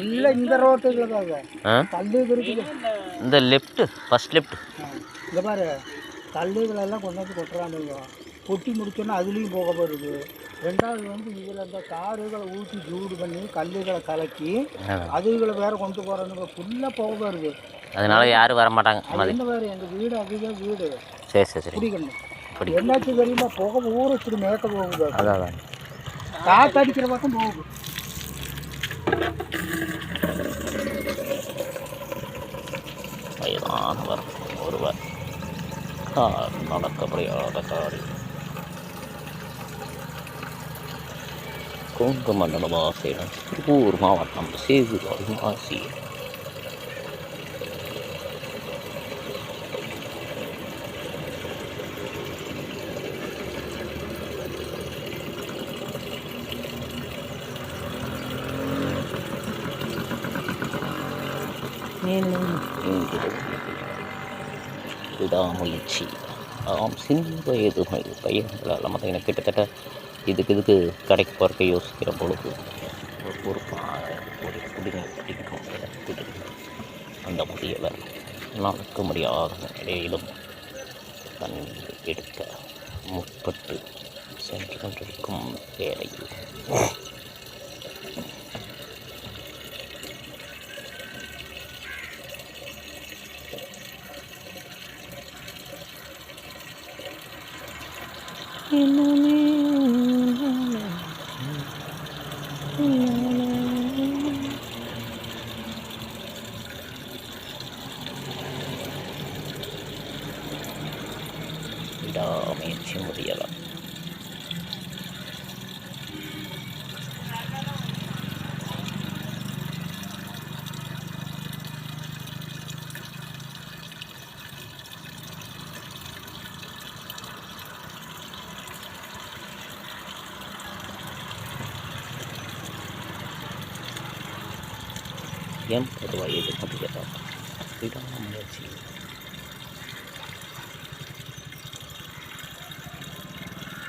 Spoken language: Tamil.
இல்லை இந்த ரோட்டுல தான் இந்த லெஃப்ட்டு ஃபஸ்ட் லெஃப்ட் இந்த பாரு கல்லுகளெல்லாம் கொண்டு வந்து கொட்டுறானுங்க கொட்டி முடிச்சோன்னா அதுலேயும் போக வருது ரெண்டாவது வந்து இதில் இந்த காடுகளை ஊற்றி சூடு பண்ணி கல்லுகளை கலக்கி அதுகளை வேற கொண்டு போகிறானுங்க ஃபுல்லாக போக வருது அதனால யாரும் வர மாட்டாங்க. என்ன வேறு எங்கள் வீடு அதுதான் வீடு. சரி சரி சரி. என்னாச்சு தெரியுமா? புகை ஊற இப்படி மேக்க போகுது. அதான். அதான் காத்தடிக்கிற பக்கம் போகும். வயதானவர் ஒருவர். கார் நடக்க முடியாத காரி கொங்கு மண்டல வாசியிடம் திருப்பூர் மாவட்டம் சேகுவாய் வாசி விடாமுயற்சி ஆம் சின்ன வயது பையன்களால் பையன்களால் எனக்கு கிட்டத்தட்ட இதுக்கு இதுக்கு கடைக்கு போகிறக்க யோசிக்கிற பொழுது ஒரு பொறுப்பாக ஒரு குடிநீர் பிடிக்கும் அந்த முதியவர் நடக்க முடியாத நிலையிலும் தண்ணீர் எடுக்க முற்பட்டு சென்று கொண்டிருக்கும் 你到明天不也了？விடாமுயற்சி முதியவர் எண்பது வயது முதியவர் விடாமுயற்சி